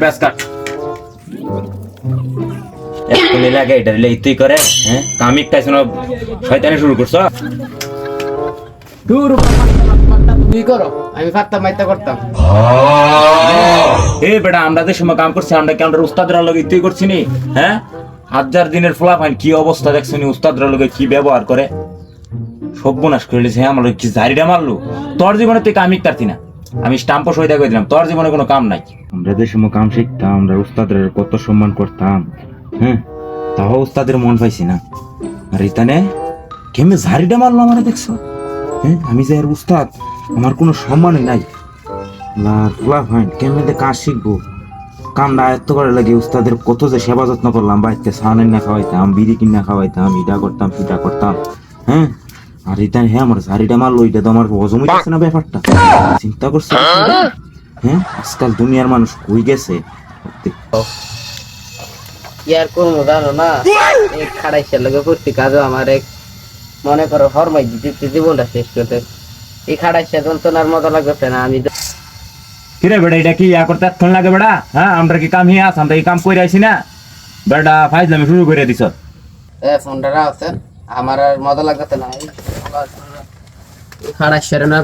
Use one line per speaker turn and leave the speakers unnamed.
ব্যাস কাট এক্ষুনি লাগে এটা দিলে তুই করে হ্যাঁ? কামিক তাই শয়তানি শুরু করছ?
দূর তুমি করো? আমি ফাত্তা মাইতা করতাম।
এ বেটা আমরা যে সময় কাম করছি আমরা কি আমরা উস্তাদরা লগে তুই করছি নি? হ্যাঁ? হাজার দিনের ফলা ফাইন কি অবস্থা দেখছ উস্তাদরা লগে কি ব্যবহার করে? সর্বনাশ করে লিছে হ্যাঁ আমার কি জারিটা মারলো? তোর জীবনে তুই কামিক পারতি না। আমি স্টাম্পও সইদা করে দিলাম তোর জীবনে কোনো কাম নাই। আমরা যে সময় কাম শিখতাম, আমরা উস্তাদের কত সম্মান করতাম হ্যাঁ? তাও উস্তাদের মন পাইছি না। আর ইতানে, কেমনে ঝাড়িটা মারলো আমার দেখছ? হ্যাঁ আমি যে আর উস্তাদ, আমার কোনো সম্মানই নাই। ফাইন কেমনে কাজ শিখব? কামটা আয়ত্ত করে লাগে উস্তাদের কত যে সেবা যত্ন করলাম বাড়িতে সানের না খাওয়াইতাম, বিড়ি কিনা খাওয়াইতাম, ইটা করতাম ফিটা করতাম হ্যাঁ? আর এটা হ্যাঁ আমার ঝাড়িটা মারলো এটা তো আমার হজম হইতেছে না ব্যাপারটা। চিন্তা করছে? হ্যাঁ আজকাল দুনিয়ার মানুষ কই গেছে?
কি আর জানো না? এই খাড়াইছে লগে করতে কাজ আমার এক মনে করো হরমাই দিতে জীবনটা শেষ করতে এই খাড়াইছে যন্ত্রণার মতো লাগবে না আমি
কিরে বেটা এটা কি ইয়া করতে এতক্ষণ লাগে বেটা? হ্যাঁ আমরা কি কাম হিয়া আমরা এই কাম করে আইছি না? বেটা ফাইজলামি শুরু করে দিছ।
এ ফোনটা আছে আমার আর মজা লাগতে নাই খারাপ সেরে না